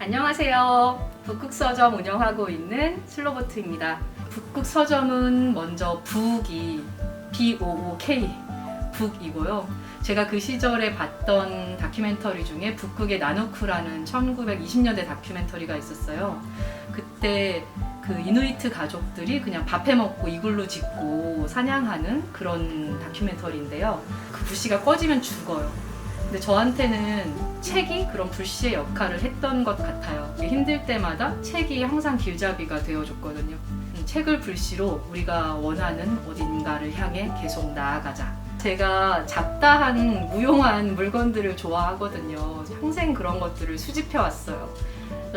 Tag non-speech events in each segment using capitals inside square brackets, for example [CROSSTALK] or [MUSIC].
안녕하세요. 북극 서점 운영하고 있는 슬로버트입니다. 북극 서점은 먼저 북이 B-O-O-K 북이고요. 제가 그 시절에 봤던 다큐멘터리 중에 북극의 나누쿠라는 1920년대 다큐멘터리가 있었어요. 그때 그 이누이트 가족들이 그냥 밥해 먹고 이글루 짓고 사냥하는 그런 다큐멘터리인데요. 그 불씨가 꺼지면 죽어요. 근데 저한테는 책이 그런 불씨의 역할을 했던 것 같아요. 힘들 때마다 책이 항상 길잡이가 되어줬거든요. 음, 책을 불씨로 우리가 원하는 어딘가를 향해 계속 나아가자. 제가 잡다한 무용한 물건들을 좋아하거든요. 평생 그런 것들을 수집해 왔어요.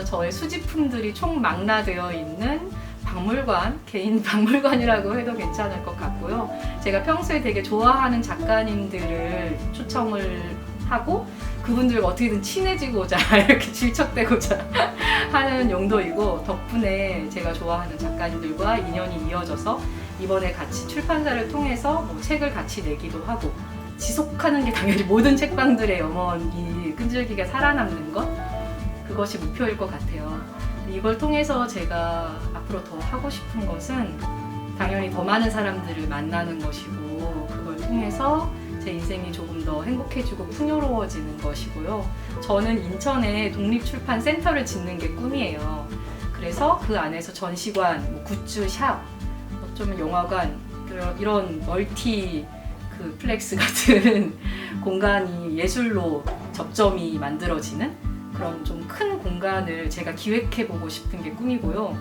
저의 수집품들이 총망라되어 있는 박물관, 개인 [LAUGHS] 박물관이라고 해도 괜찮을 것 같고요. 제가 평소에 되게 좋아하는 작가님들을 초청을 하고 그분들과 어떻게든 친해지고자 [LAUGHS] 이렇게 질척대고자 [LAUGHS] 하는 용도이고 덕분에 제가 좋아하는 작가님들과 인연이 이어져서 이번에 같이 출판사를 통해서 뭐 책을 같이 내기도 하고 지속하는 게 당연히 모든 책방들의 영원히 끈질기게 살아남는 것 그것이 목표일 것 같아요. 이걸 통해서 제가 앞으로 더 하고 싶은 것은 당연히 더 많은 사람들을 만나는 것이고 그걸 통해서 제 인생이 조금 더 행복해지고 풍요로워지는 것이고요. 저는 인천에 독립출판 센터를 짓는 게 꿈이에요. 그래서 그 안에서 전시관, 뭐 굿즈 샵, 어쩌면 영화관 그런 이런 멀티 그 플렉스 [LAUGHS] 같은 공간이 예술로 접점이 만들어지는 그런 좀 큰 공간을 제가 기획해 보고 싶은 게 꿈이고요.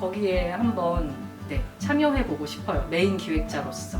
거기에 한번 네, 참여해 보고 싶어요. 메인 기획자로서.